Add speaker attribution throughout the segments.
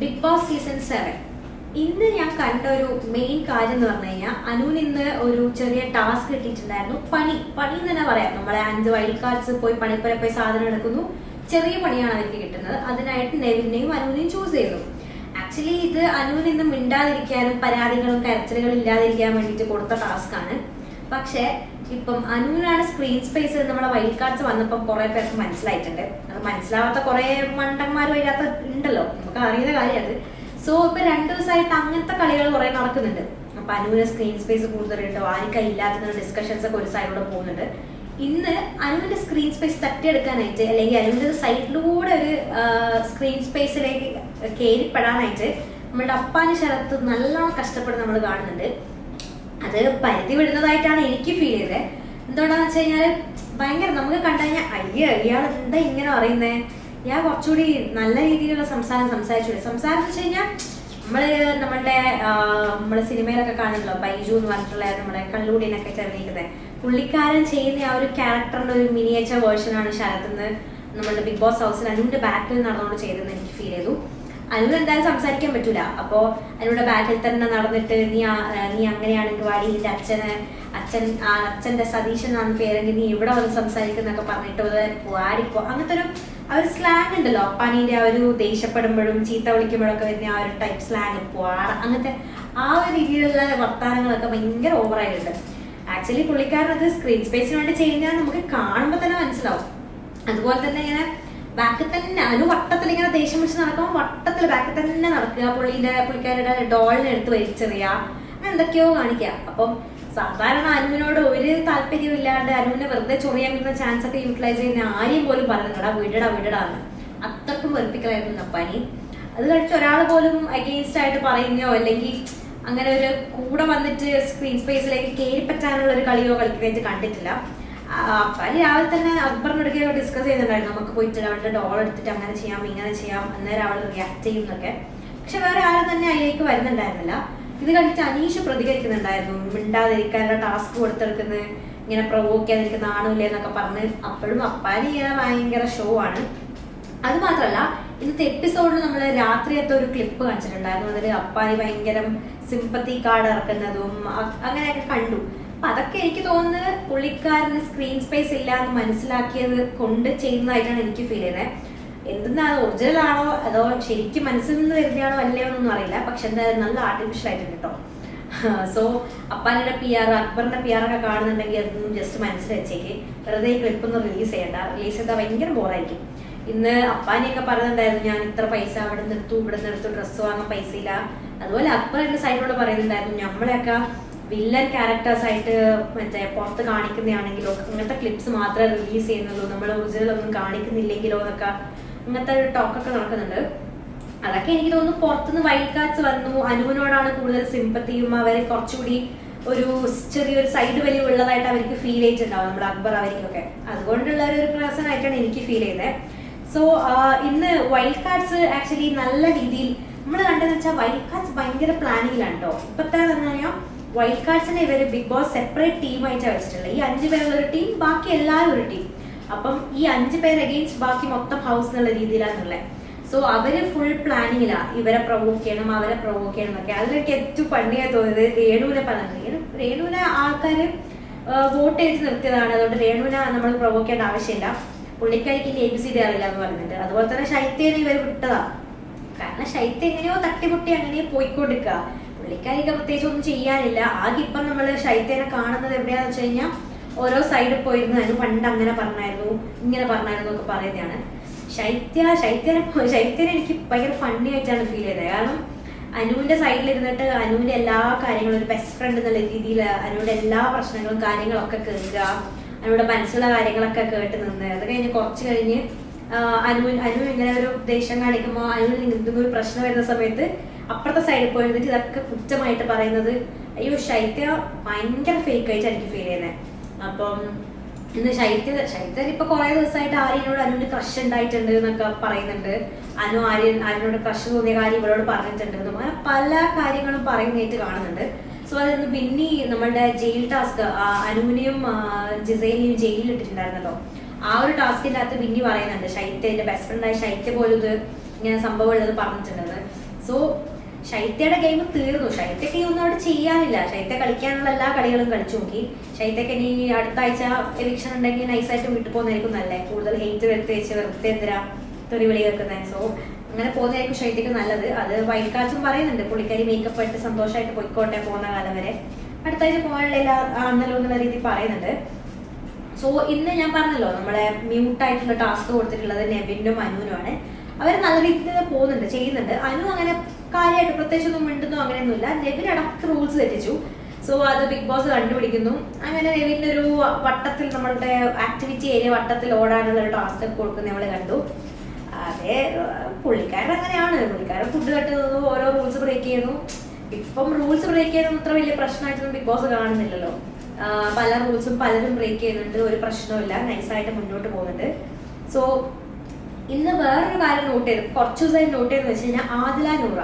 Speaker 1: Big boss season seven ഇന്ന് ഞാൻ കണ്ട ഒരു മെയിൻ കാര്യം എന്ന് പറഞ്ഞു കഴിഞ്ഞാൽ അനുവിന് ഇന്ന് ഒരു ചെറിയ ടാസ്ക് കിട്ടിയിട്ടുണ്ടായിരുന്നു. പണി. പണി എന്ന് തന്നെ പറയാം. നമ്മളെ അഞ്ച് വൈൽഡ് കാർഡ്സ് പോയി പണിപ്പുര പോയി സാധനം എടുക്കുന്നു. ചെറിയ പണിയാണ് അവർക്ക് കിട്ടുന്നത്. അതിനായിട്ട് നെവിനെയും അനുവിനെയും ചൂസ് ചെയ്തു. ആക്ച്വലി ഇത് അനുവിന് ഇന്ന് മിണ്ടാതിരിക്കാനും പരാതികളും കരച്ചിലുകളും ഇല്ലാതിരിക്കാൻ വേണ്ടിയിട്ട് കൊടുത്ത ടാസ്ക് ആണ്. പക്ഷേ ഇപ്പം അനുവിനാണ് സ്ക്രീൻ സ്പേസ് നമ്മളെ വൈറ്റ് കാർഡ്സ് വന്നപ്പോൾ കുറെ പേർക്ക് മനസ്സിലായിട്ടുണ്ട്. അത് മനസ്സിലാവാത്ത കുറെ മണ്ടന്മാരും അതിനകത്ത് ഉണ്ടല്ലോ. നമുക്ക് അറിയുന്ന കാര്യം അത് സോ ഇപ്പൊ രണ്ടു ദിവസമായിട്ട് അങ്ങനത്തെ കളികൾ കുറെ നടക്കുന്നുണ്ട്. അപ്പൊ അനുവിന് സ്ക്രീൻ സ്പേസ് കൂടുതലുണ്ട്. ആർക്കാ ഇല്ലാത്ത ഡിസ്കഷൻസ് ഒക്കെ ഒരു സൈഡിലൂടെ പോകുന്നുണ്ട്. ഇന്ന് അനുവിന്റെ സ്ക്രീൻ സ്പേസ് തട്ടിയെടുക്കാനായിട്ട് അല്ലെങ്കിൽ അനുവിന്റെ സൈഡിലൂടെ ഒരു സ്ക്രീൻ സ്പേസിലേക്ക് കയറിപ്പെടാനായിട്ട് നമ്മുടെ അപ്പാന് ശരത്ത് നല്ലോണം കഷ്ടപ്പെട്ട് നമ്മൾ കാണുന്നുണ്ട്. അത് പരിധി വിടുന്നതായിട്ടാണ് എനിക്ക് ഫീൽ ചെയ്തത് എന്തുകൊണ്ടാന്ന് വെച്ച് കഴിഞ്ഞാൽ ഭയങ്കര നമുക്ക് കണ്ടു കഴിഞ്ഞാൽ അയ്യ ഇയാൾ എന്താ ഇങ്ങനെ പറയുന്നേ? ഞാൻ കുറച്ചുകൂടി നല്ല രീതിയിലുള്ള സംസാരം സംസാരിച്ചു. സംസാരം വെച്ച് കഴിഞ്ഞാൽ നമ്മൾ നമ്മളുടെ ആ, സിനിമയിലൊക്കെ കാണുന്നല്ലോ ബൈജു എന്ന് പറഞ്ഞിട്ടുള്ള നമ്മുടെ കള്ളൂടിനൊക്കെ ചെറിയിരിക്കുന്നത് പുള്ളിക്കാരൻ ചെയ്യുന്ന ആ ഒരു ക്യാരക്ടറിന്റെ ഒരു മിനിയേച്ചർ വേർഷനാണ് ശരത്ത് നമ്മളുടെ ബിഗ് ബോസ് ഹൗസിൽ അതിന്റെ ബാക്കിൽ നടന്നുകൊണ്ട് ചെയ്തതെന്ന് എനിക്ക് ഫീൽ ചെയ്തു. അനുവിന് എന്തായാലും സംസാരിക്കാൻ പറ്റൂല. അപ്പോ അനുവിടെ ബാക്കിൽ തന്നെ നടന്നിട്ട് നീ നീ അങ്ങനെയാണെങ്കിൽ വാടി നിന്റെ അച്ഛനെ അച്ഛൻ ആ അച്ഛന്റെ സതീശൻ എന്നാണ് പേരെങ്കിൽ നീ ഇവിടെ വന്ന് സംസാരിക്കുന്നൊക്കെ പറഞ്ഞിട്ട് വാടിപ്പോ അങ്ങനത്തെ ഒരു ആ ഒരു സ്ലാങ് ഉണ്ടല്ലോ. അപ്പാനീന്റെ ആ ഒരു ദേഷ്യപ്പെടുമ്പോഴും ചീത്ത വിളിക്കുമ്പോഴൊക്കെ വരുന്ന ആ ഒരു ടൈപ്പ് സ്ലാങ് പോവാറ അങ്ങനത്തെ ആ ഒരു രീതിയിലുള്ള വർത്തമാനങ്ങളൊക്കെ ഭയങ്കര ഓവറായിട്ടുണ്ട് ആക്ച്വലി പുള്ളിക്കാരൻ അത് സ്ക്രീൻ സ്പേസിന് വേണ്ടി ചെയ്യുന്ന നമുക്ക് കാണുമ്പോൾ തന്നെ മനസ്സിലാവും. അതുപോലെ തന്നെ ഇങ്ങനെ ബാക്കിൽ തന്നെ ഒരു വട്ടത്തിൽ ഇങ്ങനെ ദേഷ്യം പിടിച്ച് നടക്കുമ്പോൾ വട്ടത്തിൽ ബാക്കിൽ തന്നെ നടക്കുക. പുള്ളിന്റെ പുള്ളിക്കാരുടെ ഡോളിനെ എടുത്ത് വലിച്ചെറിയുക. അങ്ങനെ എന്തൊക്കെയോ കാണിക്കുക. അപ്പം സാധാരണ അനുവിനോട് ഒരു താല്പര്യവും ഇല്ലാണ്ട് അനുവിനെ വെറുതെ ചൊറിയാൻ കിട്ടുന്ന ചാൻസ് ഒക്കെ യൂട്ടിലൈസ് ചെയ്യുന്ന ആരെയും പോലും പറഞ്ഞിട്ടാ വിടടാ വിടടാ എന്ന്. അത്രക്കും വെറുപ്പിക്കലായിരുന്നു നപ്പാനി അത് കഴിച്ച് ഒരാൾ പോലും അഗെയിൻസ്റ്റ് ആയിട്ട് പറയുകയോ അല്ലെങ്കിൽ അങ്ങനെ ഒരു കൂടെ വന്നിട്ട് സ്ക്രീൻ സ്പേസിലേക്ക് കയറിപ്പറ്റാനുള്ള ഒരു കളിയോ കളിക്കുന്നതായിട്ട് കണ്ടിട്ടില്ല. അപ്പാനി രാവിലെ തന്നെ അക്ബറിനൊക്കെ ഡിസ്കസ് ചെയ്യുന്നുണ്ടായിരുന്നു നമുക്ക് പോയിട്ട് അവളുടെ ഡോൾ എടുത്തിട്ട് അങ്ങനെ ചെയ്യാം ഇങ്ങനെ ചെയ്യാം. അന്നേരം അവൾ റിയാക്ട് ചെയ്യുന്നൊക്കെ പക്ഷെ വേറെ ആരും തന്നെ അതിലേക്ക് വരുന്നുണ്ടായിരുന്നില്ല. ഇത് കണ്ടിട്ട് അനീഷ് പ്രതികരിക്കുന്നുണ്ടായിരുന്നു. മിണ്ടാതിരിക്കാനുള്ള ടാസ്ക് കൊടുത്തെടുക്കുന്നത് ഇങ്ങനെ പ്രൊവോക്ക് ചെയ്യാതിരിക്കുന്ന ആണില്ലേ എന്നൊക്കെ പറഞ്ഞ് അപ്പോഴും അപ്പാനി ഇങ്ങനെ ഭയങ്കര ഷോ ആണ്. അത് മാത്രല്ല ഇന്നത്തെ എപ്പിസോഡിൽ നമ്മൾ രാത്രിയത്തെ ഒരു ക്ലിപ്പ് കാണിച്ചിട്ടുണ്ടായിരുന്നു. അതിൽ അപ്പാനി ഭയങ്കര സിമ്പത്തി കാർഡ് ഇറക്കുന്നതും അങ്ങനെയൊക്കെ കണ്ടു. അപ്പൊ അതൊക്കെ എനിക്ക് തോന്നുന്നത് പുള്ളിക്കാരന് സ്ക്രീൻ സ്പേസ് ഇല്ല എന്ന് മനസ്സിലാക്കിയത് കൊണ്ട് ചെയ്യുന്നതായിട്ടാണ് എനിക്ക് ഫീൽ ചെയ്യുന്നത് എന്തെന്നാ ഒറിജിനൽ ആണോ അതോ ശരിക്കും മനസ്സിൽ നിന്ന് വരുന്നതാണോ അല്ലയോ എന്നൊന്നും അറിയില്ല. പക്ഷെ എന്തായാലും നല്ല ആർട്ടിഫിഷ്യൽ ആയിട്ടുണ്ട് കേട്ടോ സോ അപ്പാനിയുടെ പി ആർ അക്ബറിന്റെ പി ആർ ഒക്കെ കാണുന്നുണ്ടെങ്കിൽ അതൊന്നും ജസ്റ്റ് മനസ്സിൽ വെച്ചേക്ക് വെറുതെ ക്ലിപ്പ് ഒന്ന് റിലീസ് ചെയ്യണ്ട. റിലീസ് ചെയ്താൽ ഭയങ്കര ബോറായിരിക്കും ഇന്ന് അപ്പാനെയൊക്കെ പറയുന്നുണ്ടായിരുന്നു ഞാൻ ഇത്ര പൈസ അവിടെ നിർത്തും ഇവിടെ നിർത്തും ഡ്രസ്സ് വാങ്ങാൻ പൈസ ഇല്ല. അതുപോലെ അക്ബർ എന്റെ സൈഡിലൂടെ പറയുന്നുണ്ടായിരുന്നു നമ്മളെയൊക്കെ വില്ലൻ ക്യാരക്ടേഴ്സ് ആയിട്ട് മറ്റേ പുറത്ത് കാണിക്കുന്നതാണെങ്കിലോ അങ്ങനത്തെ ക്ലിപ്സ് മാത്രമേ റിലീസ് ചെയ്യുന്നുള്ളൂ നമ്മൾ ഒറിജിനലൊന്നും കാണിക്കുന്നില്ലെങ്കിലോ എന്നൊക്കെ അങ്ങനത്തെ ഒരു ടോക്കൊക്കെ നടക്കുന്നുണ്ട്. അതൊക്കെ എനിക്ക് തോന്നുന്നു പുറത്തുനിന്ന് വൈൽഡ് കാർഡ്സ് വന്നു. അനുവിനോടാണ് കൂടുതൽ സിമ്പത്തിയും അവരെ കുറച്ചുകൂടി ഒരു ചെറിയൊരു സൈഡ് വലിയ ഉള്ളതായിട്ട് അവർക്ക് ഫീൽ ചെയ്തിട്ടുണ്ടാവും നമ്മുടെ അക്ബർ അവർക്കൊക്കെ അതുകൊണ്ടുള്ള ഒരു പേഴ്സൺ ആയിട്ടാണ് എനിക്ക് ഫീൽ ചെയ്തത് സോ ഇന്ന് വൈൽഡ് കാർഡ്സ് ആക്ച്വലി നല്ല രീതിയിൽ നമ്മൾ കണ്ടതെന്ന് വെച്ചാൽ വൈൽഡ് കാർഡ്സ് ഭയങ്കര പ്ലാനിങ്ങിലാണ് കേട്ടോ ഇപ്പത്തെ എന്താ പറഞ്ഞാൽ വൈൽഡ് കാർഡ്സിനെ ഇവർ ബിഗ് ബോസ് സെപ്പറേറ്റ് ടീമായിട്ടാണ് വെച്ചിട്ടുള്ളത് ഈ അഞ്ച് പേരുള്ള ഒരു ടീം ബാക്കി എല്ലാവരും ഒരു ടീം അപ്പം ഈ അഞ്ച് പേര് അഗെയിൻസ്റ്റ് ബാക്കി മൊത്തം ഹൗസ് എന്നുള്ള രീതിയിലാണുള്ളത് സോ അവർ ഫുൾ പ്ലാനിങ്ങിലാ ഇവരെ പ്രൊവോക്ക് ചെയ്യണം അവരെ പ്രൊവോക്ക് ചെയ്യണം എന്നൊക്കെ. അതിലൊക്കെ ഏറ്റവും ഫണ്ണിയായി തോന്നിയത് രേണുവിനെ പറഞ്ഞത്. രേണുവിനെ ആൾക്കാര് വോട്ട് ചെയ്ത് നിർത്തിയതാണ്. അതുകൊണ്ട് രേണുവിനെ നമ്മൾ പ്രൊവോക്ക് ചെയ്യേണ്ട ആവശ്യമില്ല. പുള്ളിക്കാരിക്ക് എ ബി സി ഡി അറിയില്ല എന്ന് പറഞ്ഞിട്ട്. അതുപോലെ തന്നെ ശൈത്യനെ ഇവർ വിട്ടതാ. കാരണം ശൈത്യം എങ്ങനെയോ തട്ടിമുട്ടി അങ്ങനെ പോയിക്കൊണ്ടിരിക്കുക പുള്ളിക്കാരിക്ക് പ്രത്യേകിച്ച് ഒന്നും ചെയ്യാനില്ല. ആകെ നമ്മൾ ശൈത്യനെ കാണുന്നത് എവിടെയാന്ന് വെച്ച് കഴിഞ്ഞാൽ ഓരോ സൈഡിൽ പോയിരുന്നു. അതിന് പണ്ട് അങ്ങനെ പറഞ്ഞായിരുന്നു. ഇങ്ങനെ പറഞ്ഞായിരുന്നു ഒക്കെ പറയുന്നതാണ്. ശൈത്യ ശൈത്യനെ ശൈത്യനെ എനിക്ക് ഭയങ്കര ഫണ്ണി ആയിട്ടാണ് ഫീൽ ചെയ്തത്. കാരണം അനുവിന്റെ സൈഡിൽ ഇരുന്നിട്ട് അനുവിന്റെ എല്ലാ കാര്യങ്ങളും ഒരു ബെസ്റ്റ് ഫ്രണ്ട് എന്നുള്ള രീതിയിൽ അനുവിന്റെ എല്ലാ പ്രശ്നങ്ങളും കാര്യങ്ങളൊക്കെ കേൾക്കുക അനുവിന്റെ മനസ്സിലുള്ള കാര്യങ്ങളൊക്കെ കേട്ട് നിന്ന്. അത് കഴിഞ്ഞ് കുറച്ച് കഴിഞ്ഞ് അനു അനു ഇങ്ങനെ ഒരു ദേഷ്യം കാണിക്കുമ്പോൾ അനുവിന് എന്തെങ്കിലും ഒരു പ്രശ്നം വരുന്ന സമയത്ത് അപ്പുറത്തെ സൈഡിൽ പോയി ഇരുന്നിട്ട് ഇതൊക്കെ കുറ്റമായിട്ട് പറയുന്നത് അയ്യോ ശൈത്യ ഭയങ്കര ഫേക്ക് ആയിട്ട് എനിക്ക് ഫീൽ ചെയ്യുന്നത് അപ്പം ഇന്ന് ശൈത്യ ശൈത്യ ഇപ്പൊ കുറെ ദിവസമായിട്ട് ആര്യനോട് അനുവിന് ക്രഷ് ഉണ്ടായിട്ടുണ്ട് എന്നൊക്കെ പറയുന്നുണ്ട്. അനു ആര്യൻ ആര്യനോട് ക്രഷ് തോന്നിയ കാര്യം ഇവളോട് പറഞ്ഞിട്ടുണ്ട് എന്നും അങ്ങനെ പല കാര്യങ്ങളും പറയുന്നതായിട്ട് കാണുന്നുണ്ട്. സോ അതിന്ന് പിന്നെ നമ്മളുടെ ജയിൽ ടാസ്ക് അനുവിനെയും ജിസൈനെയും ജയിലിൽ ഇട്ടിട്ടുണ്ടായിരുന്നല്ലോ. ആ ഒരു ടാസ്കിന്റെ അകത്ത് ബിന്നി പറയുന്നുണ്ട് ശൈത്യ ശൈത്യന്റെ ബെസ്റ്റ് ഫ്രണ്ടായ ശൈത്യ പോലും ഇത് ഇങ്ങനെ സംഭവം ഉള്ളത് പറഞ്ഞിട്ടുണ്ടത് സോ ശൈത്യയുടെ ഗെയിം തീർന്നു ശൈത്യക്ക് ഒന്നും അവിടെ ചെയ്യാനില്ല ശൈത്യ കളിക്കാനുള്ള എല്ലാ കളികളും കളിച്ചു നോക്കി ശൈത്യക്ക് ഇനി അടുത്ത ആഴ്ച എലക്ഷൻ ഉണ്ടെങ്കിൽ നൈസായിട്ട് വീട്ടിൽ പോകുന്നതായിരിക്കും നല്ലത് കൂടുതൽ ഹെയ്റ്റ് വരുത്തി വെച്ച് വെറുതെ എന്തിനാ തെറി വിളി വെക്കുന്നത് സോ അങ്ങനെ പോകുന്നതായിരിക്കും ശൈത്യക്ക് നല്ലത് അത് വൈൽഡ് കാർഡ്സും പറയുന്നുണ്ട് പുള്ളിക്കാരി മേക്കപ്പ് ആയിട്ട് സന്തോഷമായിട്ട് പോയിക്കോട്ടെ പോകുന്ന കാലം വരെ അടുത്ത ആഴ്ച പോകാനുള്ള ആണല്ലോ എന്നുള്ള രീതിയിൽ പറയുന്നുണ്ട് സോ ഇന്ന് ഞാൻ പറഞ്ഞല്ലോ നമ്മളെ മ്യൂട്ട് ആയിട്ടുള്ള ടാസ്ക് കൊടുത്തിട്ടുള്ളത് നെവിനും അനുവിനുമാണ് അവർ നല്ല രീതിയിൽ പോകുന്നുണ്ട് ചെയ്യുന്നുണ്ട്. അനു അങ്ങനെ കാര്യമായിട്ട് പ്രത്യേകിച്ച് ഒന്നും മിണ്ടുന്നോ അങ്ങനെയൊന്നുമില്ല. നെവിൻ അടക്ക റൂൾസ് തെറ്റിച്ചു. സോ അത് ബിഗ് ബോസ് കണ്ടുപിടിക്കുന്നു. അങ്ങനെ നെവിന്റെ ഒരു വട്ടത്തിൽ നമ്മളുടെ ആക്ടിവിറ്റി ഏരിയ വട്ടത്തിൽ ഓടാനുള്ള ഒരു ടാസ്ക് കൊടുക്കുന്നത് നമ്മൾ കണ്ടു. അതെ പുള്ളിക്കാരൻ അങ്ങനെയാണ്. പുള്ളിക്കാരൻ ഫുഡ് കട്ടുന്നത് ഓരോ റൂൾസ് ബ്രേക്ക് ചെയ്യുന്നു. ഇപ്പം റൂൾസ് ബ്രേക്ക് ചെയ്യുന്നത് അത്ര വലിയ പ്രശ്നമായിട്ടൊന്നും ബിഗ് ബോസ് കാണുന്നില്ലല്ലോ. പല റൂൾസും പലരും ബ്രേക്ക് ചെയ്യുന്നുണ്ട്. ഒരു പ്രശ്നവുമില്ല. നൈസായിട്ട് മുന്നോട്ട് പോകുന്നുണ്ട്. സോ ഇന്ന് വേറൊരു കാര്യം നോട്ട് ചെയ്ത്. കുറച്ച് ദിവസമായി നോട്ട് ചെയ്തെന്ന് വെച്ച് കഴിഞ്ഞാൽ ആദില നൂറ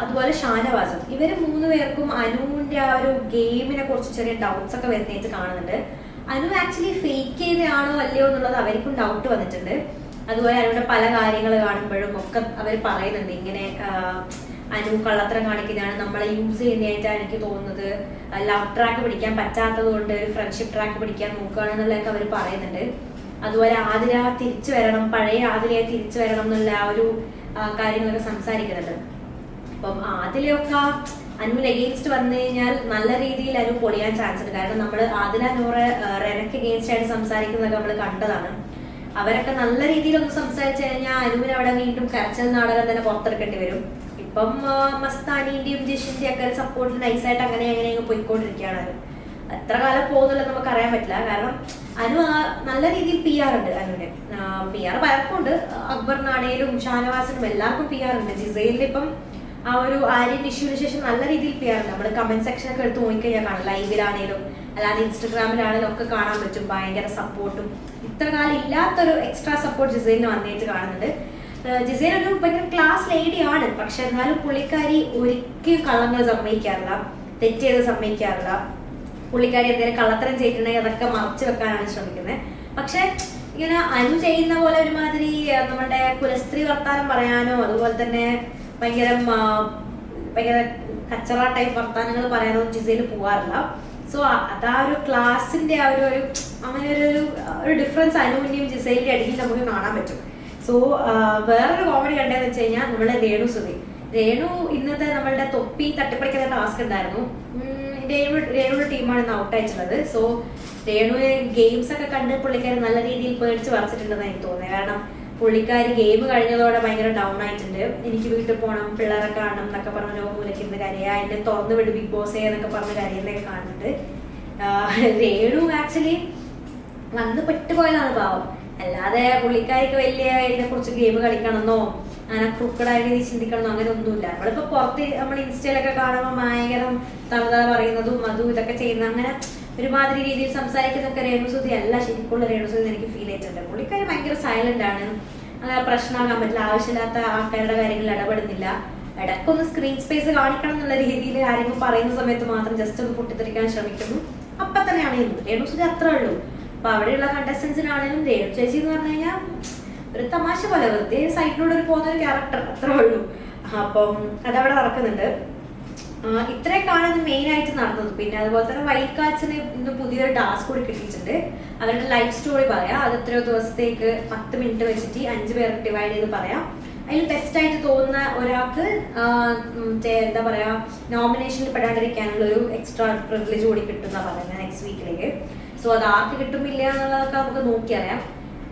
Speaker 1: അതുപോലെ ഷാനവാസും. ഇവർ മൂന്ന് പേർക്കും അനുവിന്റെ ആ ഒരു ഗെയിമിനെ കുറിച്ച് ചെറിയ ഡൗട്ട്സ് ഒക്കെ വരുന്നതായിട്ട് കാണുന്നുണ്ട്. അനു ആക്ച്വലി ഫേക്ക് ചെയ്യുന്നതാണോ അല്ലയോ എന്നുള്ളത് അവർക്കും ഡൗട്ട് വന്നിട്ടുണ്ട്. അതുപോലെ അനുവിന്റെ പല കാര്യങ്ങൾ കാണുമ്പോഴും ഒക്കെ അവർ പറയുന്നുണ്ട്. ഇങ്ങനെ അനു കള്ളത്തരം കാണിക്കുന്നതാണ്. നമ്മളെ യൂസ് ചെയ്യുന്നതായിട്ടാണ് എനിക്ക് തോന്നുന്നത്. ലവ് ട്രാക്ക് പിടിക്കാൻ പറ്റാത്തത് കൊണ്ട് ഒരു ഫ്രണ്ട്ഷിപ്പ് ട്രാക്ക് പിടിക്കാൻ നോക്കുകയാണെന്നുള്ളതൊക്കെ അവർ പറയുന്നുണ്ട്. അതുപോലെ ആതിര തിരിച്ചു വരണം പഴയ ആതിരയെ തിരിച്ചു വരണം എന്നുള്ള ആ ഒരു കാര്യങ്ങളൊക്കെ സംസാരിക്കുന്നുണ്ട്. അപ്പം ആതിരയൊക്കെ അനുവിന് എഗെയിൻസ്റ്റ് വന്നു കഴിഞ്ഞാൽ നല്ല രീതിയിൽ അനു പൊളിയാൻ ചാൻസ് ഉണ്ട്. കാരണം നമ്മൾ ആതിര നൂറ് റെനക്ക് എഗെയിൻസ്റ്റ് ആയിട്ട് സംസാരിക്കുന്നതൊക്കെ നമ്മൾ കണ്ടതാണ്. അവരൊക്കെ നല്ല രീതിയിൽ ഒന്ന് സംസാരിച്ചു കഴിഞ്ഞാൽ അനുവിന് അവിടെ വീണ്ടും കരച്ചൽ നാടകം തന്നെ പുറത്തെടുക്കേണ്ടി വരും. ഇപ്പം മസ്താനിന്റെയും ജിഷിന്റെയും ഒക്കെ സപ്പോർട്ടിൽ നൈസായിട്ട് അങ്ങനെ അങ്ങനെ അങ്ങ് പോയിക്കൊണ്ടിരിക്കുകയാണ് അനു എത്ര കാലം പോകുന്നില്ല നമുക്ക് അറിയാൻ പറ്റില്ല. കാരണം അനു നല്ല രീതിയിൽ പി ആർ ഉണ്ട് അനുവിന് പി ആർ പലർക്കും ഉണ്ട് നാണയിലും ഷാനവാസിനും എല്ലാവർക്കും പി ആർ ഉണ്ട്. ജിസൈലിൽ ഇപ്പം ആ ഒരു ആര്യൻ ഇഷ്യൂവിന് ശേഷം നല്ല രീതിയിൽ ക്ലിയർ നമ്മൾ കമന്റ് സെക്ഷനൊക്കെ എടുത്ത് നോക്കിക്കഴിഞ്ഞാൽ കാണാം. ലൈവിലാണേലും അല്ലാതെ ഇൻസ്റ്റഗ്രാമിലാണേലും ഒക്കെ കാണാൻ പറ്റും. ഭയങ്കര സപ്പോർട്ടും ഇത്ര കാലം ഇല്ലാത്തൊരു എക്സ്ട്രാ സപ്പോർട്ട് ജിസൈലിന് വന്നിട്ട് കാണുന്നുണ്ട്. ജിസൈൻ ഒരു ഭയങ്കര ക്ലാസ് ലേഡി ആണ്. പക്ഷെ എന്നാലും പുള്ളിക്കാരി ഒരിക്കലും കള്ളങ്ങൾ സമ്മതിക്കാറില്ല. തെറ്റിയത് സമ്മതിക്കാറില്ല. പുള്ളിക്കാരി എന്തെങ്കിലും കള്ളത്തരം ചെയ്തിട്ടുണ്ടെങ്കിൽ അതൊക്കെ മറച്ചു വെക്കാനാണ് ശ്രമിക്കുന്നത് പക്ഷെ ഇങ്ങനെ അനു ചെയ്യുന്ന പോലെ ഒരുമാതിരി നമ്മുടെ കുലസ്ത്രീ വർത്താനം പറയാനോ അതുപോലെ തന്നെ ഭയങ്കര ഭയങ്കര കച്ചറ ടൈപ്പ് വർത്താനങ്ങൾ പറയാനൊന്നും ജിസയിൽ പോകാറില്ല സോ അതാ ഒരു ക്ലാസിന്റെ ആ ഒരു ഒരു അങ്ങനെ ഒരു ഒരു- ഡിഫറൻസ് അനുവിന്റെയും ജിസയിലിന്റെ ഇടയിൽ നമുക്ക് കാണാൻ പറ്റും. സോ വേറൊരു കോമഡി കണ്ടതെന്ന് വെച്ച് കഴിഞ്ഞാൽ നമ്മളെ രേണു സുധി. രേണു ഇന്നത്തെ നമ്മളുടെ തൊപ്പി തട്ടിപ്പടിക്കുന്ന ടാസ്ക് ഉണ്ടായിരുന്നു. രേണു രേണുവിന്റെ ടീമാണ് ഇന്ന് ഔട്ട് അയച്ചിട്ടുള്ളത്. സോ രേണു ഗെയിംസ് ഒക്കെ കണ്ട് പുള്ളിക്കാരി നല്ല രീതിയിൽ പേടിച്ച് വരച്ചിട്ടുണ്ടെന്ന് എനിക്ക് തോന്നുന്നത് കാരണം പുള്ളിക്കാരി ഗെയിം കഴിഞ്ഞതോടെ ഭയങ്കര ഡൗൺ ആയിട്ടുണ്ട്. എനിക്ക് വീട്ടിൽ പോകണം പിള്ളേരെ കാണണം എന്നൊക്കെ പറഞ്ഞ് ഒരു മൂലക്കിരുന്ന് കരയാ. എന്നെ തുറന്നു വിട് ബിഗ് ബോസ് എന്നൊക്കെ പറഞ്ഞ് കരയുന്നതൊക്കെ കാണുന്നുണ്ട്. രേണു ആക്ച്വലി വന്ന് പെട്ടുപോയതാണ് പാവം. അല്ലാതെ പുള്ളിക്കാരിക്ക് വലിയ ഇതിനെ കുറിച്ച് ഗെയിം കളിക്കണമെന്നോ അങ്ങനെ ക്രൂക്കഡായ രീതിയിൽ ചിന്തിക്കണമെന്നോ അങ്ങനെ ഒന്നുമില്ല. നമ്മളിപ്പോ പുറത്ത് നമ്മൾ ഇൻസ്റ്റയിലൊക്കെ കാണുമ്പോൾ ഭയങ്കരം തമിഴ് പറയുന്നതും അതും ഇതൊക്കെ ചെയ്യുന്ന അങ്ങനെ ഒരുമാതിരി രീതിയിൽ സംസാരിക്കുന്നൊക്കെ രേണുസുതി അല്ല. ശരിക്കുള്ള രേണുസുതി എനിക്ക് ഫീൽ ചെയ്തിട്ടുണ്ട്. പുള്ളിക്കാരി ഭയങ്കര സൈലന്റ് ആണ്. അങ്ങനെ പ്രശ്നമാകാൻ പറ്റില്ല. ആവശ്യമില്ലാത്ത ആൾക്കാരുടെ കാര്യങ്ങൾ ഇടപെടുന്നില്ല. ഇടക്കൊന്ന് സ്ക്രീൻ സ്പേസ് കാണിക്കണം എന്നുള്ള രീതിയിൽ ആരെങ്കിലും പറയുന്ന സമയത്ത് മാത്രം ജസ്റ്റ് ഒന്ന് പൊട്ടിത്തെറിക്കാൻ ശ്രമിക്കുന്നു. അപ്പൊ തന്നെയാണ് രേണുസുതി അത്രേ ഉള്ളൂ. അപ്പൊ അവിടെയുള്ള കണ്ടസ്റ്റൻസിനാണെങ്കിലും രേണു ചേച്ചി എന്ന് പറഞ്ഞു കഴിഞ്ഞാൽ ഒരു തമാശ പോലെ. വെറുതെ സൈഡിലൂടെ ഒരു പോകുന്ന ഒരു ക്യാരക്ടർ അത്രേ ഉള്ളൂ. അപ്പം അതവിടെ നടക്കുന്നുണ്ട്. ഇത്രയൊക്കെയാണ് അത് മെയിൻ ആയിട്ട് നടന്നത്. പിന്നെ അതുപോലെ തന്നെ കാർഡ്സിന് ഇന്ന് പുതിയൊരു ടാസ്ക് കൂടി കിട്ടിയിട്ടുണ്ട്. അവരുടെ ലൈഫ് സ്റ്റോറി പറയാം. അത് എത്രയോ ദിവസത്തേക്ക് പത്ത് മിനിറ്റ് വെച്ചിട്ട് അഞ്ച് പേർക്ക് ഡിവൈഡ് ചെയ്ത് പറയാം. അതിൽ ബെസ്റ്റ് ആയിട്ട് തോന്നുന്ന ഒരാൾക്ക് എന്താ പറയാ നോമിനേഷനിൽ പെടാണ്ടിരിക്കാനുള്ള ഒരു എക്സ്ട്രാ പ്രിവിലേജ് കൂടി കിട്ടുന്ന പറയുന്നത് നെക്സ്റ്റ് വീക്കിലേക്ക് സോ അത് ആർക്ക് കിട്ടുമില്ല എന്നുള്ളതൊക്കെ നമുക്ക് നോക്കിയറിയാം.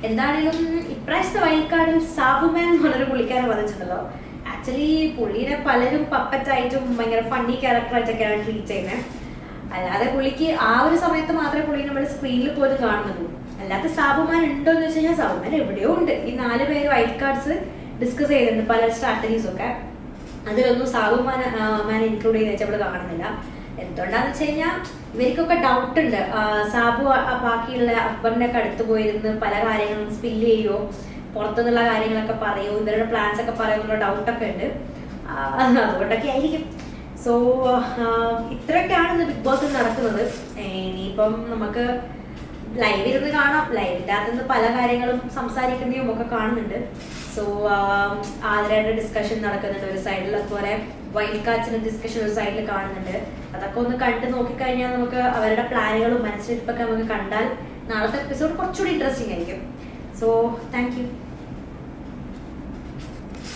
Speaker 1: എന്താണെങ്കിലും ഇപ്രാവശ്യത്തെ വൈൽഡ് കാർഡിൽ സാബുമാൻ പറഞ്ഞൊരു പുള്ളിക്കാരൻ വന്നിട്ടുണ്ടല്ലോ. ആക്ച്വലി പുള്ളിനെ പലരും പപ്പറ്റായിട്ടും ഭയങ്കര ഫണ്ണി ക്യാരക്ടറായിട്ടൊക്കെയാണ് ട്രീറ്റ് ചെയ്യുന്നത് അല്ലാതെ പുള്ളിക്ക് ആ ഒരു സമയത്ത് മാത്രമേ പുള്ളി നമ്മൾ സ്ക്രീനിൽ പോലും കാണുന്നുള്ളൂ. അല്ലാത്ത സാബുമാൻ ഉണ്ടോ എന്ന് വെച്ച് കഴിഞ്ഞാൽ സാബുമാൻ എവിടെയോ ഉണ്ട്. ഈ നാല് പേര് വൈറ്റ് കാർഡ്സ് ഡിസ്കസ് ചെയ്തിട്ടുണ്ട് പല സ്ട്രാറ്റജീസ് ഒക്കെ. അതിലൊന്നും സാബുമാൻ മാൻ ഇൻക്ലൂഡ് ചെയ്ത് വെച്ചാൽ കാണുന്നില്ല. എന്തുകൊണ്ടാന്ന് വെച്ച് കഴിഞ്ഞാൽ ഇവർക്കൊക്കെ ഡൗട്ട് ഉണ്ട്. സാബു ബാക്കിയുള്ള അക്ബറിനൊക്കെ അടുത്ത് പോയിരുന്ന് പല കാര്യങ്ങളും സ്പില്ല് ചെയ്യുമോ പുറത്തുനിന്നുള്ള കാര്യങ്ങളൊക്കെ പറയൂ ഇവരുടെ പ്ലാൻസ് ഒക്കെ പറയുമെന്നുള്ള ഡൗട്ടൊക്കെ ഉണ്ട്. അതുകൊണ്ടൊക്കെ ആയിരിക്കും. സോ ഇത്രയൊക്കെയാണ് ഇന്ന് ബിഗ് ബോസ് നടക്കുന്നത്. ഇനിയിപ്പം നമുക്ക് ലൈവ് ഇരുന്ന് കാണാം. ലൈവില്ലാത്ത നിന്ന് പല കാര്യങ്ങളും സംസാരിക്കുന്നതും ഒക്കെ കാണുന്നുണ്ട്. സോ ആതിരയുടെ ഡിസ്കഷൻ നടക്കുന്നുണ്ട് ഒരു സൈഡിൽ അതുപോലെ വൈൽഡ് കാർഡ്സിന്റെ ഡിസ്കഷൻ ഒരു സൈഡിൽ കാണുന്നുണ്ട്. അതൊക്കെ ഒന്ന് കണ്ട് നോക്കിക്കഴിഞ്ഞാൽ നമുക്ക് അവരുടെ പ്ലാനുകളും മനസ്സിലിരിപ്പൊക്കെ നമുക്ക് കണ്ടാൽ നാളത്തെ എപ്പിസോഡ് കുറച്ചുകൂടി ഇൻട്രസ്റ്റിംഗ് ആയിരിക്കും. So thank you.